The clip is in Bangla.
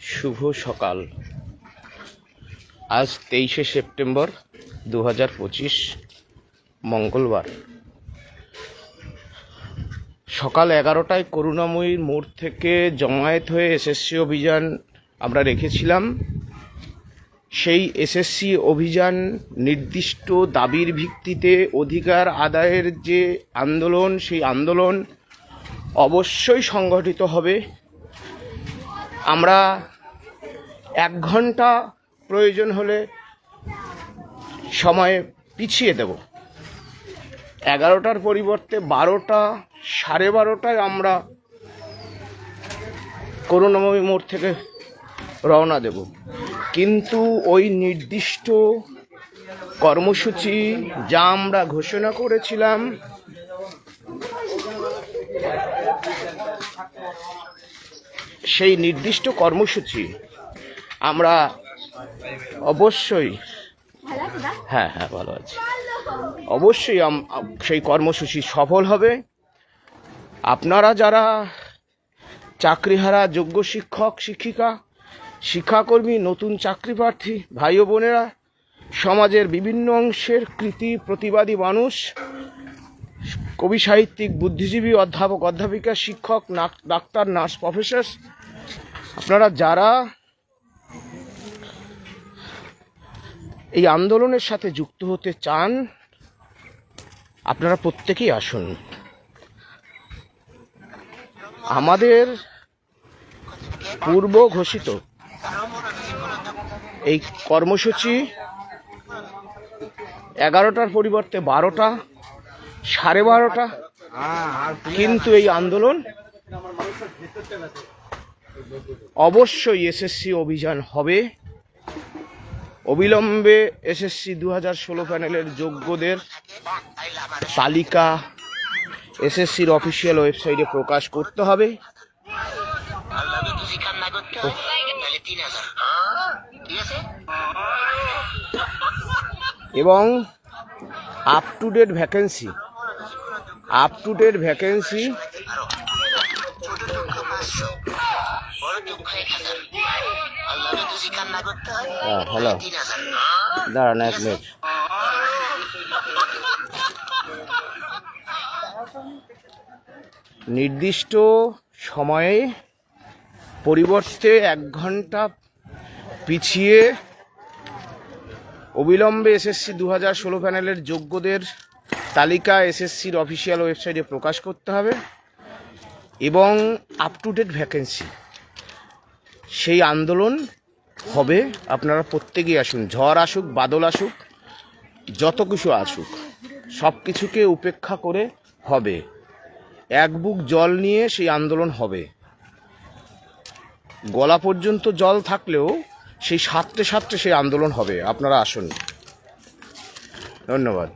শুভ সকাল। আজ তেইশে সেপ্টেম্বর দু হাজার পঁচিশ, মঙ্গলবার। সকাল এগারোটায় করুণাময়ীর মোড় থেকে জমায়েত হয়ে এসএসসি অভিযান আমরা রেখেছিলাম। সেই এসএসসি অভিযান নির্দিষ্ট দাবির ভিত্তিতে অধিকার আদায়ের যে আন্দোলন, সেই আন্দোলন অবশ্যই সংগঠিত হবে। আমরা এক ঘণ্টা প্রয়োজন হলে সময় পিছিয়ে দেব। এগারোটার পরিবর্তে বারোটা, সাড়ে বারোটায় আমরা করুণাময়ী মোড় থেকে রওনা দেব। কিন্তু ওই নির্দিষ্ট কর্মসূচি যা আমরা ঘোষণা করেছিলাম সেই নির্দিষ্ট কর্মসূচি আমরা অবশ্যই হ্যাঁ হ্যাঁ ভালো আছি। অবশ্যই সেই কর্মসূচি সফল হবে। আপনারা যারা চাকরিহারা যোগ্য শিক্ষক, শিক্ষিকা, শিক্ষাকর্মী, নতুন চাকরি প্রার্থী, ভাই ও বোনেরা, সমাজের বিভিন্ন অংশের কৃতি প্রতিবাদী মানুষ কবি, সাহিত্যিক, বুদ্ধিজীবী, অধ্যাপক, অধ্যাপিকা, শিক্ষক ডাক্তার, নার্স, প্রফেসর। আপনারা যারা এই আন্দোলনের সাথে যুক্ত হতে চান, আপনারা প্রত্যেকেই আসুন। আমাদের পূর্ব ঘোষিত এই কর্মসূচি এগারোটার পরিবর্তে বারোটা। সাড়ে বারোটা। কিন্তু এই আন্দোলন অবশ্যই এসএসসি অভিযান হবে। অবিলম্বে এসএসসি দু হাজার ষোলো প্যানেলের যোগ্যদের তালিকা এসএসসির অফিসিয়াল ওয়েবসাইটে প্রকাশ করতে হবে। এবং up to date vacancy up to date vacancy হয় হ্যাঁ হ্যালো দাঁড়ান এক মিনিট নির্দিষ্ট সময়ে পরিবর্তে এক ঘণ্টা পিছিয়ে অবিলম্বে এসএসসি দু হাজার ষোলো প্যানেলের যোগ্যদের তালিকা এসএসসির অফিসিয়াল ওয়েবসাইটে প্রকাশ করতে হবে এবং আপ টু ডেট ভ্যাকেন্সি সেই আন্দোলন হবে, আপনারা প্রত্যেকেই আসুন, ঝড় আসুক, বাদল আসুক, যত কিছু আসুক সব কিছুকে উপেক্ষা করে হবে। এক বুক জল নিয়ে সেই আন্দোলন হবে। গলা পর্যন্ত জল থাকলেও সেই সাতটে সাতটে সেই আন্দোলন হবে। আপনারা আসুন। ধন্যবাদ।